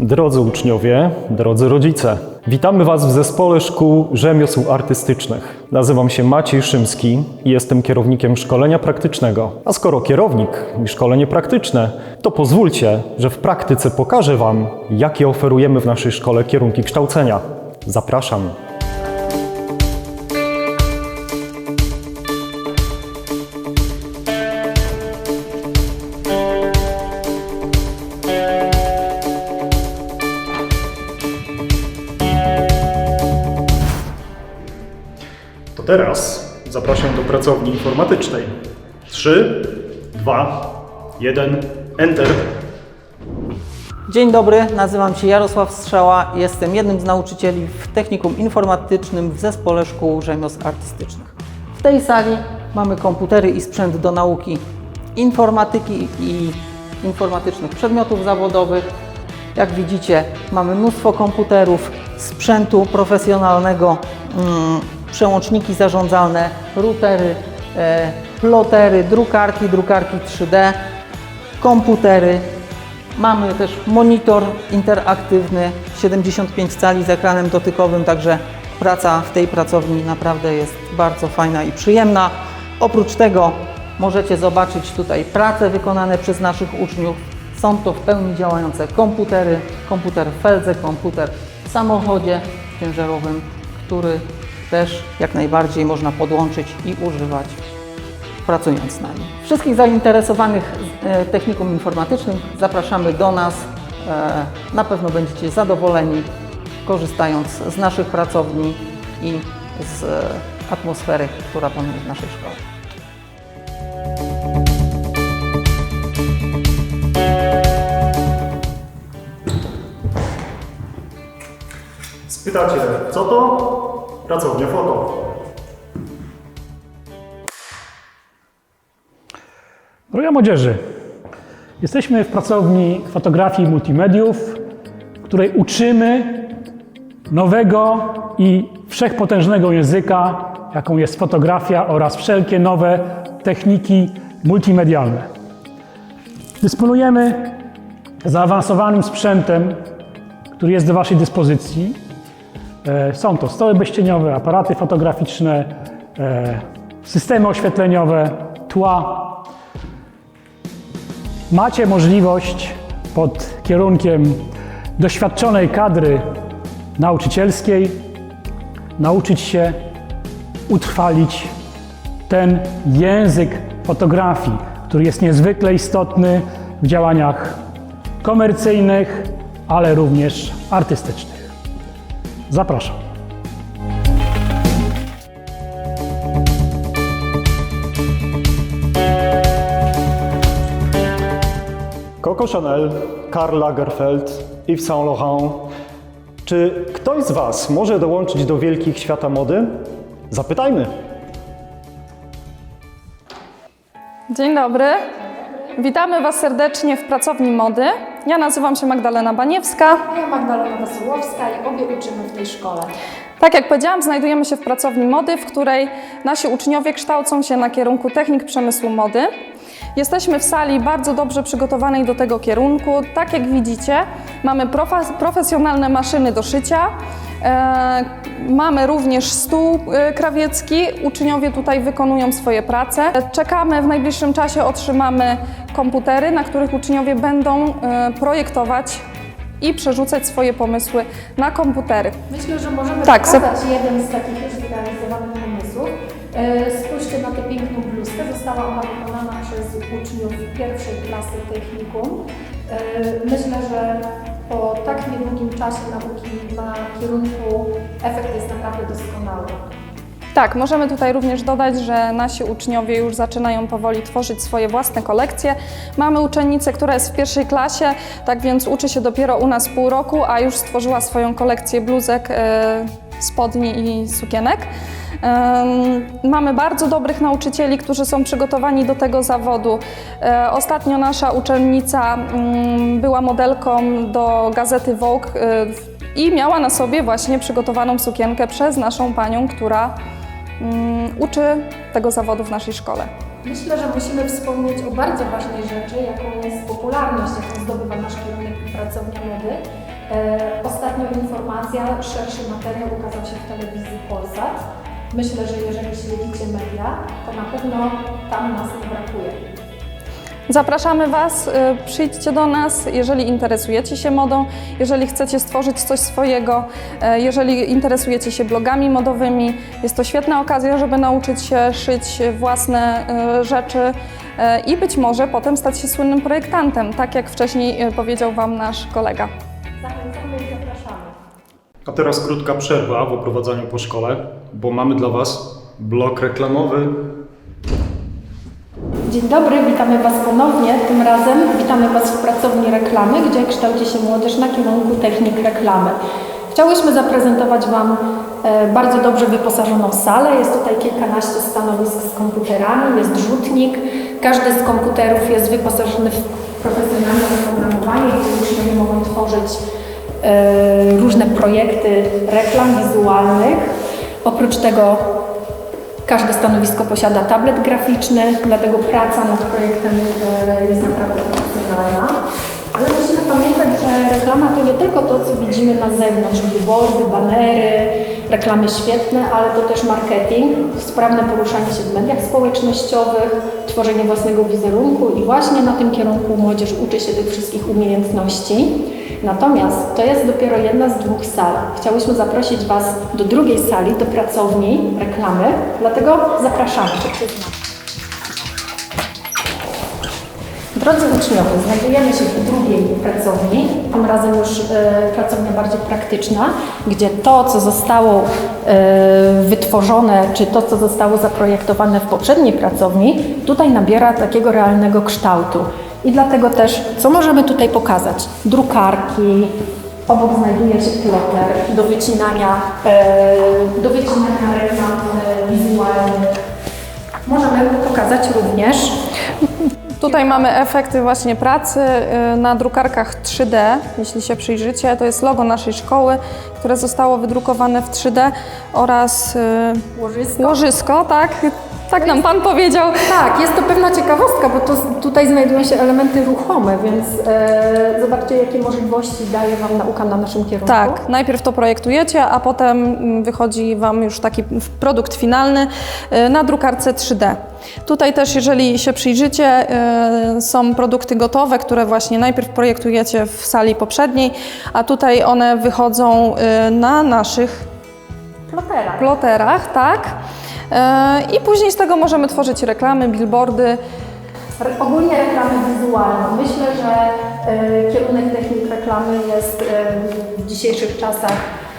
Drodzy uczniowie, drodzy rodzice, witamy Was w zespole szkół rzemiosł artystycznych. Nazywam się Maciej Szymski i jestem kierownikiem szkolenia praktycznego. A skoro kierownik i szkolenie praktyczne, to pozwólcie, że w praktyce pokażę Wam, jakie oferujemy w naszej szkole kierunki kształcenia. Zapraszam. Teraz zapraszam do pracowni informatycznej. 3, 2, 1, Enter. Dzień dobry, nazywam się Jarosław Strzała. Jestem jednym z nauczycieli w technikum informatycznym w zespole szkół rzemiosł artystycznych. W tej sali mamy komputery i sprzęt do nauki informatyki i informatycznych przedmiotów zawodowych. Jak widzicie, mamy mnóstwo komputerów, sprzętu profesjonalnego, mm, przełączniki zarządzalne, routery, e, plotery, drukarki, drukarki 3D, komputery, Mamy też monitor interaktywny, 75 cali z ekranem dotykowym, także praca w tej pracowni naprawdę jest bardzo fajna i przyjemna. Oprócz tego możecie zobaczyć tutaj prace wykonane przez naszych uczniów. Są to w pełni działające komputery, komputer w feldze, komputer w samochodzie ciężarowym, który też jak najbardziej można podłączyć i używać pracując na nim. Wszystkich zainteresowanych e, technikum informatycznym zapraszamy do nas. E, Na pewno będziecie zadowoleni korzystając z naszych pracowni i z e, atmosfery, która panuje w naszej szkole. Spytacie, co to? Pracownia foto. Droga młodzieży, jesteśmy w pracowni fotografii i multimediów, w której uczymy nowego i wszechpotężnego języka, jaką jest fotografia oraz wszelkie nowe techniki multimedialne. Dysponujemy zaawansowanym sprzętem, który jest do Waszej dyspozycji. E, Są to stoły bezcieniowe, aparaty fotograficzne, e, systemy oświetleniowe, tła, macie możliwość pod kierunkiem doświadczonej kadry nauczycielskiej nauczyć się utrwalić ten język fotografii, który jest niezwykle istotny w działaniach komercyjnych, ale również artystycznych. Zapraszam. Coco Chanel, Karl Lagerfeld, Yves Saint Laurent. Czy ktoś z Was może dołączyć do wielkich świata mody? Zapytajmy. Dzień dobry. Witamy Was serdecznie w pracowni mody. Ja nazywam się Magdalena Baniewska. A ja Magdalena Wasyłowska i obie uczymy w tej szkole. Tak jak powiedziałam, znajdujemy się w pracowni mody, w której nasi uczniowie kształcą się na kierunku technik przemysłu mody. Jesteśmy w sali bardzo dobrze przygotowanej do tego kierunku. Tak jak widzicie, mamy profesjonalne maszyny do szycia. E, mamy również stół e, krawiecki. Uczniowie tutaj wykonują swoje prace. Czekamy, w najbliższym czasie otrzymamy komputery, na których uczniowie będą e, projektować i przerzucać swoje pomysły na komputery. Myślę, że możemy Tak, za- pokazać jeden z takich już zrealizowanych pomysłów. Spójrzcie na tę piękną bluzkę. Została ona wykonana przez uczniów pierwszej klasy technikum. Myślę, że czasie nauki na kierunku efekt jest naprawdę doskonały. Tak, możemy tutaj również dodać, że nasi uczniowie już zaczynają powoli tworzyć swoje własne kolekcje. Mamy uczennicę, która jest w pierwszej klasie, tak więc uczy się dopiero u nas pół roku, a już stworzyła swoją kolekcję bluzek, e, spodni i sukienek. Mamy bardzo dobrych nauczycieli, którzy są przygotowani do tego zawodu. E, Ostatnio nasza uczennica mm, była modelką do gazety Vogue e, i miała na sobie właśnie przygotowaną sukienkę przez naszą panią, która mm, uczy tego zawodu w naszej szkole. Myślę, że musimy wspomnieć o bardzo ważnej rzeczy, jaką popularność, jaką zdobywa nasz kierunek Pracownia Mody. E, Ostatnio informacja, szerszy materiał ukazał się w telewizji Polsat. Myślę, że jeżeli śledzicie media, to na pewno tam nas nie brakuje. Zapraszamy Was, y, przyjdźcie do nas, jeżeli interesujecie się modą, jeżeli chcecie stworzyć coś swojego, e, jeżeli interesujecie się blogami modowymi. Jest to świetna okazja, żeby nauczyć się szyć własne e, rzeczy i być może potem stać się słynnym projektantem, tak jak wcześniej powiedział Wam nasz kolega. Zapraszamy. A teraz krótka przerwa w oprowadzaniu po szkole, bo mamy dla Was blok reklamowy. Dzień dobry, witamy Was ponownie. Tym razem witamy Was w pracowni reklamy, gdzie kształci się młodzież na kierunku technik reklamy. Chciałyśmy zaprezentować Wam e, bardzo dobrze wyposażoną salę. Jest tutaj kilkanaście stanowisk z komputerami, jest rzutnik. Każdy z komputerów jest wyposażony w profesjonalne oprogramowanie, gdzie uczniowie mogą tworzyć różne projekty reklam wizualnych. Oprócz tego Każde stanowisko posiada tablet graficzny, dlatego praca nad projektem e, jest naprawdę profesjonalna. Ale musimy pamiętać, że reklama to nie tylko to, co widzimy na zewnątrz, billboardy, banery, reklamy świetne, ale to też marketing, sprawne poruszanie się w mediach społecznościowych, tworzenie własnego wizerunku i właśnie na tym kierunku młodzież uczy się tych wszystkich umiejętności. Natomiast to jest dopiero jedna z dwóch sal. Chciałyśmy zaprosić Was do drugiej sali, do pracowni reklamy, dlatego zapraszamy. Drodzy uczniowie, znajdujemy się w drugiej pracowni, tym razem już e, pracownia bardziej praktyczna, gdzie to, co zostało e, wytworzone, czy to, co zostało zaprojektowane w poprzedniej pracowni, tutaj nabiera takiego realnego kształtu. I dlatego też, co możemy tutaj pokazać? Drukarki, obok znajduje się ploter do wycinania, e, do wycinania reklam e, wizualnych. Możemy pokazać również Tutaj mamy efekty właśnie pracy y, na drukarkach 3D, jeśli się przyjrzycie. To jest logo naszej szkoły, które zostało wydrukowane w 3D oraz łożysko. łożysko, tak? Tak nam Pan powiedział. Tak, jest to pewna ciekawostka, bo to, tutaj znajdują się elementy ruchome, więc e, zobaczcie, jakie możliwości daje Wam nauka na naszym kierunku. Tak, najpierw to projektujecie, a potem mm, wychodzi Wam już taki produkt finalny y, na drukarce 3D. Tutaj też, jeżeli się przyjrzycie, y, są produkty gotowe, które właśnie najpierw projektujecie w sali poprzedniej, a tutaj one wychodzą y, na naszych Plotera. ploterach, tak? Y, I później z tego możemy tworzyć reklamy, billboardy. Ogólnie reklamy wizualne. Myślę, że e, kierunek technik reklamy jest e, w dzisiejszych czasach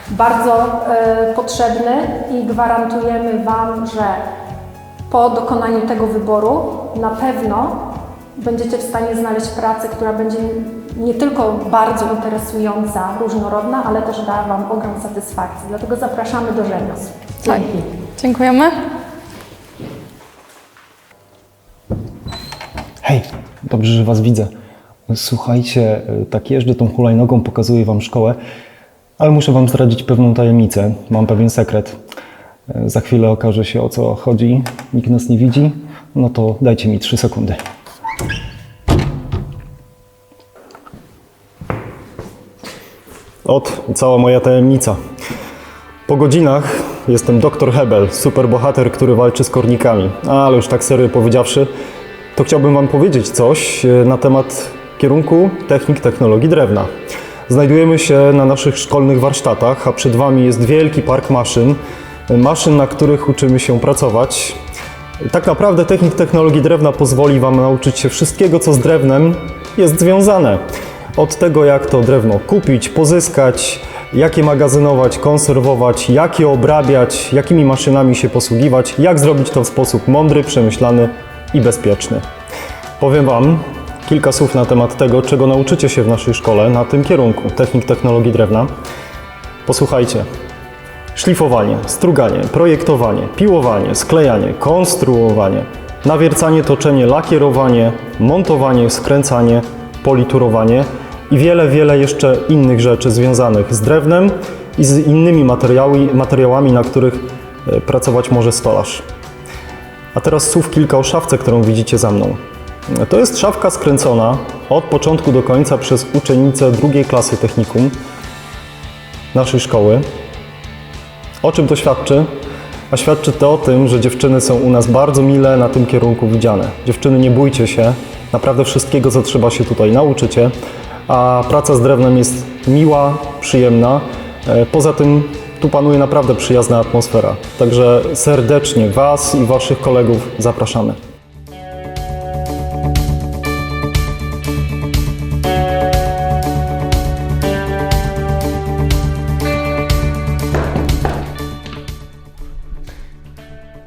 bardzo e, potrzebny i gwarantujemy Wam, że po dokonaniu tego wyboru na pewno będziecie w stanie znaleźć pracę, która będzie nie tylko bardzo interesująca, różnorodna, ale też da Wam ogrom satysfakcji. Dlatego zapraszamy do rzemiosł. Tak. Dziękujemy. Hej, dobrze, że Was widzę. Słuchajcie, tak jeżdżę tą hulajnogą, pokazuję Wam szkołę, ale muszę Wam zdradzić pewną tajemnicę. Mam pewien sekret. Za chwilę okaże się o co chodzi. Nikt nas nie widzi. No to dajcie mi 3 sekundy. Ot, cała moja tajemnica. Po godzinach jestem doktor Hebel, superbohater, który walczy z kornikami. Ale już tak serio powiedziawszy, to chciałbym Wam powiedzieć coś e, na temat kierunku technik technologii drewna. Znajdujemy się na naszych szkolnych warsztatach, a przed Wami jest wielki park maszyn, e, maszyn, na których uczymy się pracować. Tak naprawdę technik technologii drewna pozwoli Wam nauczyć się wszystkiego, co z drewnem jest związane. Od tego, jak to drewno kupić, pozyskać, jak je magazynować, konserwować, jak je obrabiać, jakimi maszynami się posługiwać, jak zrobić to w sposób mądry, przemyślany i bezpieczny. Powiem Wam kilka słów na temat tego, czego nauczycie się w naszej szkole na tym kierunku technik technologii drewna. Posłuchajcie. Szlifowanie, struganie, projektowanie, piłowanie, sklejanie, konstruowanie, nawiercanie, toczenie, lakierowanie, montowanie, skręcanie, politurowanie i wiele, wiele jeszcze innych rzeczy związanych z drewnem i z innymi materiały, materiałami, na których e, pracować może stolarz. A teraz słów kilka o szafce, którą widzicie za mną. To jest szafka skręcona od początku do końca przez uczennicę drugiej klasy technikum naszej szkoły. O czym to świadczy? A świadczy to o tym, że dziewczyny są u nas bardzo mile na tym kierunku widziane. Dziewczyny, nie bójcie się, naprawdę wszystkiego, co trzeba się tutaj nauczycie, a praca z drewnem jest miła, przyjemna. E, Poza tym tu panuje naprawdę przyjazna atmosfera. Także serdecznie Was i Waszych kolegów zapraszamy.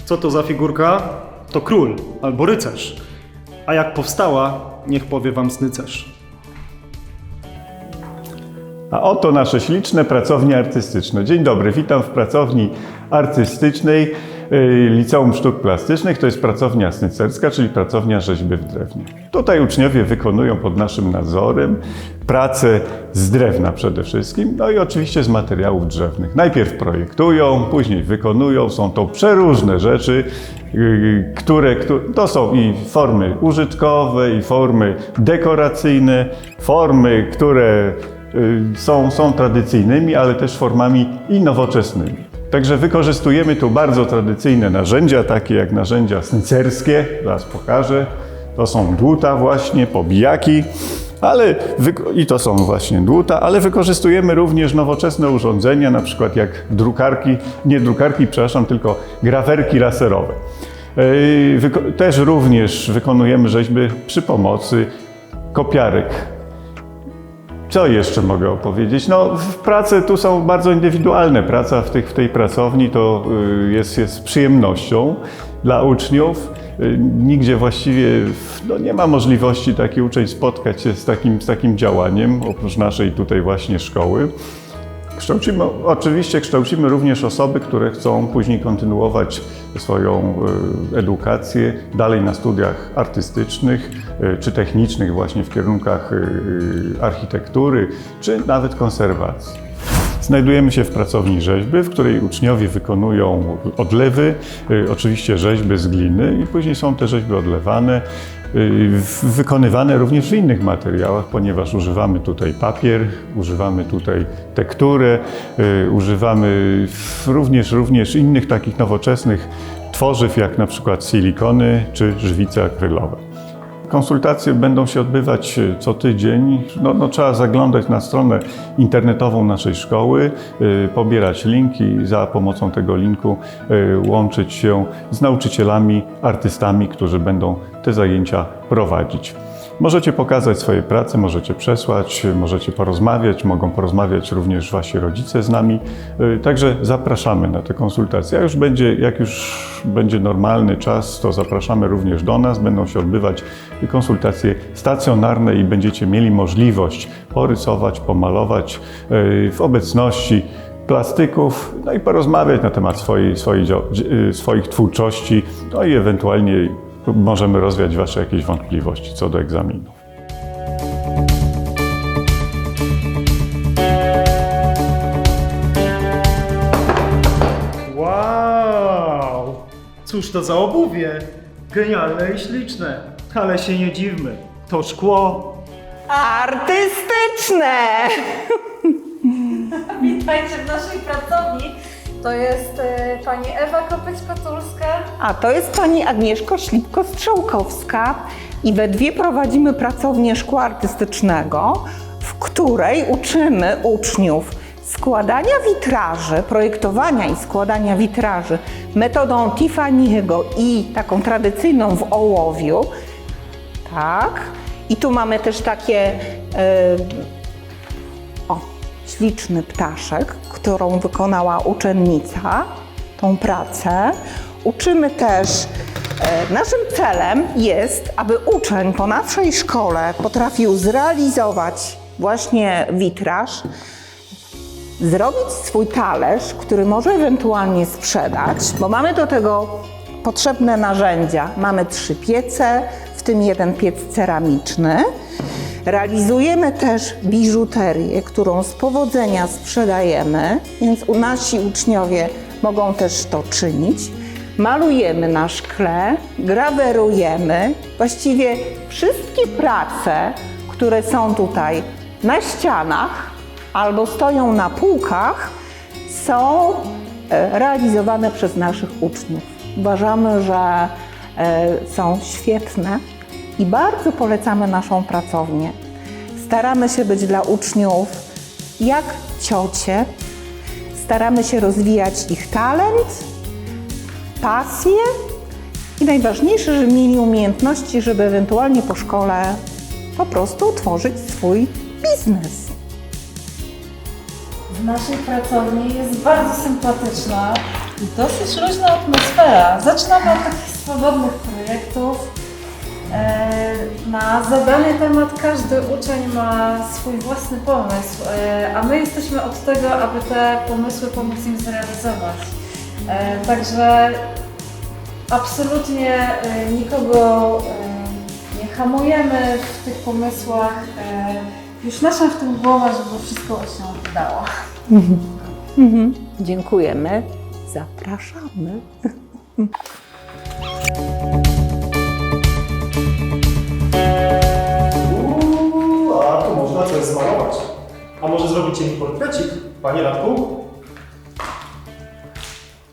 Co to za figurka? To król albo rycerz. A jak powstała, niech powie wam snycerz. A oto nasze śliczne pracownie artystyczne. Dzień dobry, witam w pracowni artystycznej y, Liceum Sztuk Plastycznych. To jest pracownia snycerska, czyli pracownia rzeźby w drewnie. Tutaj uczniowie wykonują pod naszym nadzorem pracę z drewna przede wszystkim, no i oczywiście z materiałów drzewnych. Najpierw projektują, później wykonują. Są to przeróżne rzeczy, y, które, to są i formy użytkowe, i formy dekoracyjne, formy, które są, są tradycyjnymi, ale też formami i nowoczesnymi. Także wykorzystujemy tu bardzo tradycyjne narzędzia, takie jak narzędzia snycerskie, zaraz pokażę. To są dłuta właśnie, pobijaki, ale i to są właśnie dłuta, ale wykorzystujemy również nowoczesne urządzenia, na przykład jak drukarki, nie drukarki, przepraszam, tylko grawerki laserowe. Wyko- Też również wykonujemy rzeźby przy pomocy kopiarek co jeszcze mogę opowiedzieć? No, prace tu są bardzo indywidualne. Praca w, tych, w tej pracowni to y, jest, jest przyjemnością dla uczniów. Y, Nigdzie właściwie no, nie ma możliwości taki uczeń spotkać się z takim, z takim działaniem, oprócz naszej tutaj właśnie szkoły. Kształcimy, oczywiście kształcimy również osoby, które chcą później kontynuować swoją y, edukację dalej na studiach artystycznych y, czy technicznych właśnie w kierunkach y, architektury czy nawet konserwacji. Znajdujemy się w pracowni rzeźby, w której uczniowie wykonują odlewy, oczywiście rzeźby z gliny i później są te rzeźby odlewane, wykonywane również w innych materiałach, ponieważ używamy tutaj papier, używamy tutaj tekturę, y, używamy również, również innych takich nowoczesnych tworzyw, jak na przykład silikony czy żwice akrylowe. Konsultacje będą się odbywać e, co tydzień. No, no, trzeba zaglądać na stronę internetową naszej szkoły, y, pobierać linki, za pomocą tego linku y, łączyć się z nauczycielami, artystami, którzy będą te zajęcia prowadzić. Możecie pokazać swoje prace, możecie przesłać, możecie porozmawiać, mogą porozmawiać również wasi rodzice z nami. Y, Także zapraszamy na te konsultacje. A już będzie, jak już będzie normalny czas, to zapraszamy również do nas. Będą się odbywać konsultacje stacjonarne i będziecie mieli możliwość porysować, pomalować y, w obecności plastyków, no i porozmawiać na temat swojej, swojej, y, swoich twórczości, no i ewentualnie możemy rozwiać Wasze jakieś wątpliwości co do egzaminu. Wow! Cóż to za obuwie? Genialne i śliczne. Ale się nie dziwmy. To szkło. Artystyczne! Witajcie w naszej pracowni. To jest e, pani Ewa Kopeć-Kotulska. A to jest pani Agnieszka Ślipko-Strzałkowska i we dwie prowadzimy pracownię szkła artystycznego, w której uczymy uczniów składania witraży, projektowania i składania witraży metodą Tiffany'ego i taką tradycyjną w ołowiu. Tak. I tu mamy też takie o, śliczny ptaszek, którą wykonała uczennica, tą pracę. Uczymy też, e, naszym celem jest, aby uczeń po naszej szkole potrafił zrealizować właśnie witraż, zrobić swój talerz, który może ewentualnie sprzedać, bo mamy do tego potrzebne narzędzia. Mamy trzy piece, w tym jeden piec ceramiczny. Realizujemy też biżuterię, którą z powodzenia sprzedajemy, więc nasi uczniowie mogą też to czynić. malujemy na szkle, grawerujemy. Właściwie wszystkie prace, które są tutaj na ścianach albo stoją na półkach, są e, realizowane przez naszych uczniów. Uważamy, że e, są świetne i bardzo polecamy naszą pracownię. Staramy się być dla uczniów jak ciocie, staramy się rozwijać ich talent, pasję i najważniejsze, że mieli umiejętności, żeby ewentualnie po szkole po prostu tworzyć swój biznes. W naszej pracowni jest bardzo sympatyczna i dosyć luźna atmosfera. Zaczynamy od takich swobodnych projektów. E, Na zadany temat każdy uczeń ma swój własny pomysł, e, a my jesteśmy od tego, aby te pomysły pomóc im zrealizować. E, Także absolutnie nikogo nie hamujemy w tych pomysłach. Już nasza w tym głowa, żeby wszystko się udało. Dziękujemy, zapraszamy. zrobicie mi portrecik, panie Radku?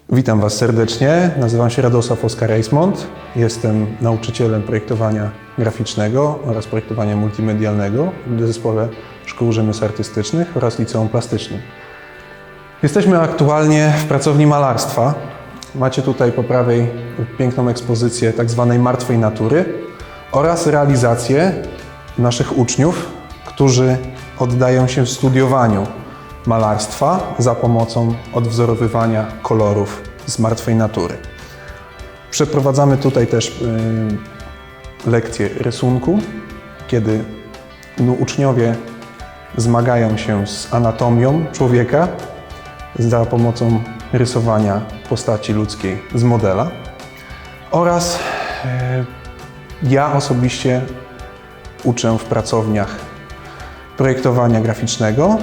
Witam Was serdecznie. Nazywam się Radosław Oskar Reismont. Jestem nauczycielem projektowania graficznego oraz projektowania multimedialnego w zespole Szkół Rzemiosł Artystycznych oraz Liceum Plastycznym. Jesteśmy aktualnie w pracowni malarstwa. Macie tutaj po prawej piękną ekspozycję tak zwanej martwej natury oraz realizację naszych uczniów, którzy oddają się studiowaniu malarstwa za pomocą odwzorowywania kolorów z martwej natury. Przeprowadzamy tutaj też y, lekcje rysunku, kiedy no, uczniowie zmagają się z anatomią człowieka za pomocą rysowania postaci ludzkiej z modela. Oraz e, ja osobiście uczę w pracowniach projektowania graficznego,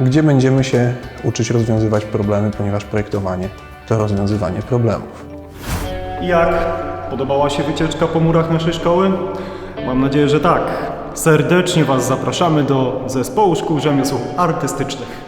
gdzie będziemy się uczyć rozwiązywać problemy, ponieważ projektowanie to rozwiązywanie problemów. Jak? Podobała się wycieczka po murach naszej szkoły? Mam nadzieję, że tak. Serdecznie Was zapraszamy do Zespołu Szkół Rzemiosł Artystycznych.